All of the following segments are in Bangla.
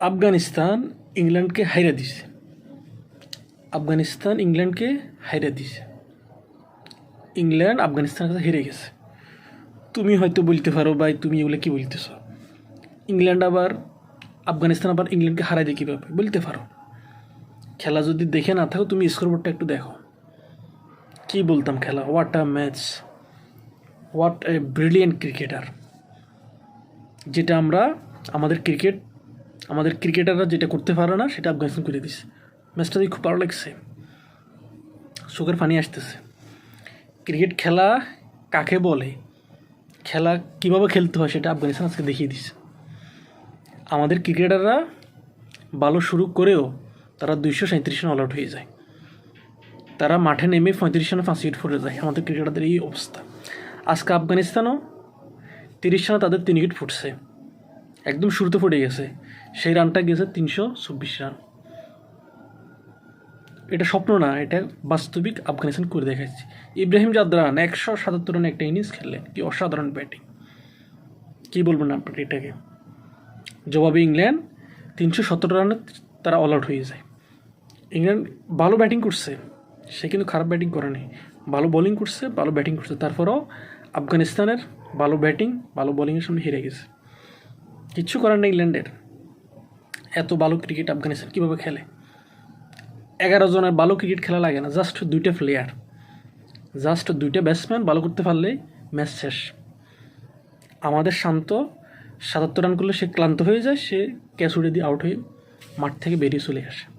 আফগানিস্তান ইংল্যান্ডকে হাইরে দিছে। আফগানিস্তান ইংল্যান্ডকে হাইরে দিছে। ইংল্যান্ড আফগানিস্তানের কাছে হেরে গেছে। তুমি হয়তো বলতে পারো, ভাই, তুমি এগুলো কি বলতেছ? ইংল্যান্ড আবার, আফগানিস্তান আবার ইংল্যান্ডকে হারাই দিয়ে কীভাবে? বলতে পারো। খেলা যদি দেখে না থাকো, তুমি স্কোরবোর্ডটা একটু দেখো। কি বলতাম খেলা? What a match what a brilliant cricketer যেটা আমরা, আমাদের ক্রিকেট আমাদের ক্রিকেটাররা যেটা করতে পারে না, সেটা আফগানিস্তান করে দিছে। ম্যাচটা দেখে খুব ভালো লাগছে। চোখের পানি আসতেছে। ক্রিকেট খেলা কাকে বলে? খেলা কীভাবে খেলতে হয় সেটা আফগানিস্তান আজকে দেখিয়ে দিছে। আমাদের ক্রিকেটাররা ভালো শুরু করেও তারা দুইশো সাঁত্রিশ রান অল আউট হয়ে যায়। তারা মাঠে নেমে পঁয়ত্রিশ রানে পাঁচ উইকেট পড়ে যায়। আমাদের ক্রিকেটারদের এই অবস্থা। আজকে আফগানিস্তানও তিরিশ রানে তাদের তিন উইকেট ফুটছে একদম শুরুতে ফুটে গেছে। সেই রানটা গেছে তিনশো চব্বিশ রান। এটা স্বপ্ন না, এটা বাস্তবিক আফগানিস্তান করে দেখাচ্ছি। ইব্রাহিম জাদরান একশো সাতাত্তর রানে একটা ইনিংস খেললেন, কি অসাধারণ ব্যাটিং কী বলবেন আপনি এটাকে? জবাবে ইংল্যান্ড তিনশো সতেরো রানে তারা অল আউট হয়ে যায়। ইংল্যান্ড ভালো ব্যাটিং করছে, সে কিন্তু খারাপ ব্যাটিং করে করেনি ভালো বোলিং করছে, ভালো ব্যাটিং করছে। তারপরেও আফগানিস্তানের ভালো ব্যাটিং ভালো বোলিংয়ের সামনে হেরে গেছে। কিচ্ছু করার নেই ইংল্যান্ডের। এত ভালো ক্রিকেট আফগানিস্তান কীভাবে খেলে? এগারো জনের ভালো ক্রিকেট খেলা লাগে না জাস্ট দুইটা প্লেয়ার জাস্ট দুইটা ব্যাটসম্যান ভালো করতে পারলেই ম্যাচ শেষ। আমাদের শান্ত, সাতাত্তর রান করলে সে ক্লান্ত হয়ে যায়, সে ক্যাচ উড়ে দিয়ে আউট হয়ে মাঠ থেকে বেরিয়ে চলে আসে।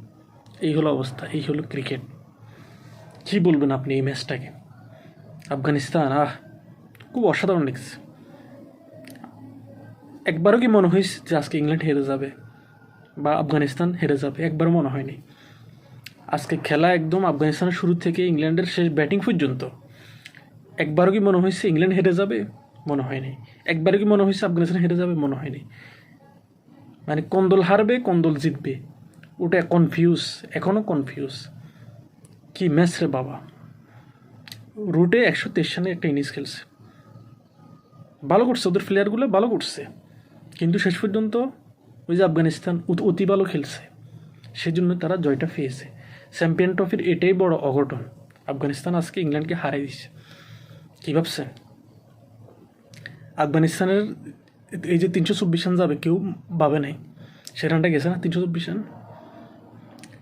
এই হলো অবস্থা, এই হলো ক্রিকেট কী বলবেন আপনি এই ম্যাচটাকে আফগানিস্তান, আহ, খুব অসাধারণ লিখছে একবারও কি মনে হয়েছে যে আজকে ইংল্যান্ড হেরে যাবে? বা আফগানিস্তান হেরে যাবে, একবারও মনে হয়নি। আজকে খেলা একদম আফগানিস্তানের শুরু থেকে ইংল্যান্ডের শেষ ব্যাটিং পর্যন্ত। একবারও কি মনে হয়েছে ইংল্যান্ড হেরে যাবে? মনে হয়নি। একবারও কি মনে হয়েছে আফগানিস্তান হেরে যাবে? মনে হয়নি। মানে কোন দল হারবে, কোন দল জিতবে? ওটা কনফিউজ এখনও কনফিউজ কি ম্যাচ রে বাবা। রুটে একশো তেইশ রানে একটা ইনিংস খেলছে। ভালো করছে ওদের প্লেয়ারগুলো ভালো করছে। কিন্তু শেষ পর্যন্ত ওই যে আফগানিস্তান অত- ভালো খেলছে। সেজন্য তারা জয়টা পেয়েছে। চ্যাম্পিয়ন ট্রফির এটাই বড় অঘটন। আফগানিস্তান আজকে ইংল্যান্ডকে হারাই দিছে কী ভাবছেন? আফগানিস্তানের এই যে তিনশো চব্বিশ রান যাবে, কেউ ভাবে নাই। সে রানটা গেছে না, তিনশো চব্বিশ রান?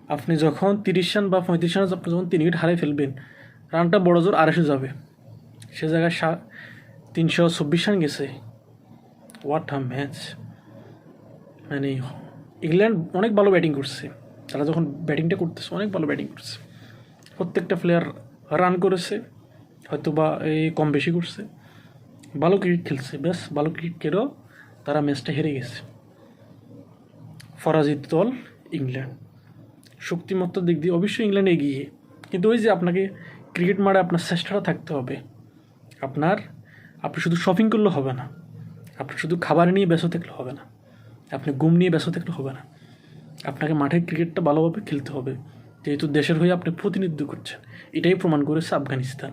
আপনি যখন তিরিশ রান বা পঁয়ত্রিশ রান, আপনি যখন তিন উইকেট হারাই ফেলবেন, রানটা বড় জোর আড়াইশো যাবে। সে জায়গায় সা তিনশো চব্বিশ রান গেছে। হোয়াট আ ম্যাচ মানে ইংল্যান্ড অনেক ভালো ব্যাটিং করছে। তারা যখন ব্যাটিংটা করতেছে, অনেক ভালো ব্যাটিং করছে। প্রত্যেকটা প্লেয়ার রান করেছে হয়তো বা এই কম বেশি করছে। ভালো ক্রিকেট খেলছে বেশ ভালো ক্রিকেট খেলেও তারা ম্যাচটা হেরে গেছে। ফরাজিত দল ইংল্যান্ড। শক্তিমত্তার দিক দিয়ে অবশ্যই ইংল্যান্ড এগিয়ে। কিন্তু ওই যে আপনাকে ক্রিকেট মাঠে আপনার চেষ্টাটা থাকতে হবে। আপনার, আপনি শুধু শপিং করলে হবে না। আপনি শুধু খাবার নিয়ে ব্যস্ত থাকলে হবে না। আপনি ঘুম নিয়ে ব্যস্ত থাকলে হবে না। আপনাকে মাঠে ক্রিকেটটা ভালোভাবে খেলতে হবে। যেহেতু দেশের হয়ে আপনি প্রতিনিধিত্ব করছেন, এটাই প্রমাণ করেছে আফগানিস্তান।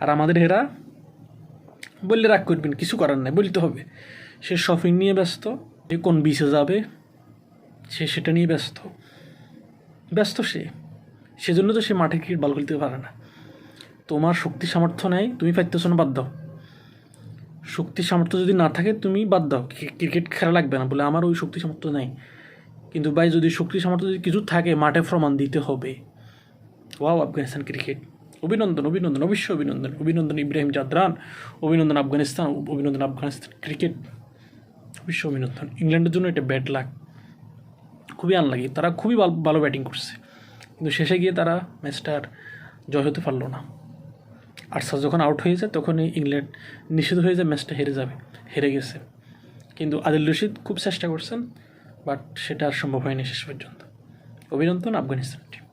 আর আমাদের এরা বললে রাগ করবেন, কিছু করার নাই, বলতে হবে। সে শপিং নিয়ে ব্যস্ত, যে কোন বিচে যাবে, সে সেটা নিয়ে ব্যস্ত। ব্যস্ত সে। সেজন্য তো সে মাঠে ক্রিকেট ভালো খেলতে পারে না। তোমার শক্তি সামর্থ্য নেই, তুমি পাইতেছো না, বাদ দাও। শক্তি সামর্থ্য যদি না থাকে, তুমি বাদ দাও। ক্রিকেট খেলা লাগবে না বলে আমার ওই শক্তি সামর্থ্য নেই। কিন্তু ভাই, যদি শক্তি সামর্থ্য যদি কিছু থাকে, মাঠে প্রমাণ দিতে হবে। Wow, Afghanistan cricket. অভিনন্দন অভিনন্দন, অবশ্যই অভিনন্দন। অভিনন্দন ইব্রাহিম জাদরান, অভিনন্দন আফগানিস্তান অভিনন্দন আফগানিস্তান ক্রিকেট। অবশ্যই অভিনন্দন। ইংল্যান্ডের জন্য এটা ব্যাড লাগ খুবই আনলাগি তারা খুবই ভালো ব্যাটিং করছে। কিন্তু শেষে গিয়ে তারা ম্যাচটা আর জয় হতে পারল না। আর্সাস যখন আউট হয়ে যায়, তখনই ইংল্যান্ড নিষিদ্ধ হয়ে যায় ম্যাচটা হেরে যাবে, হেরে গেছে। কিন্তু আদিল রশিদ খুব চেষ্টা করছেন বাট সেটা আর সম্ভব হয়নি শেষ পর্যন্ত। অভিনন্দন আফগানিস্তান টিম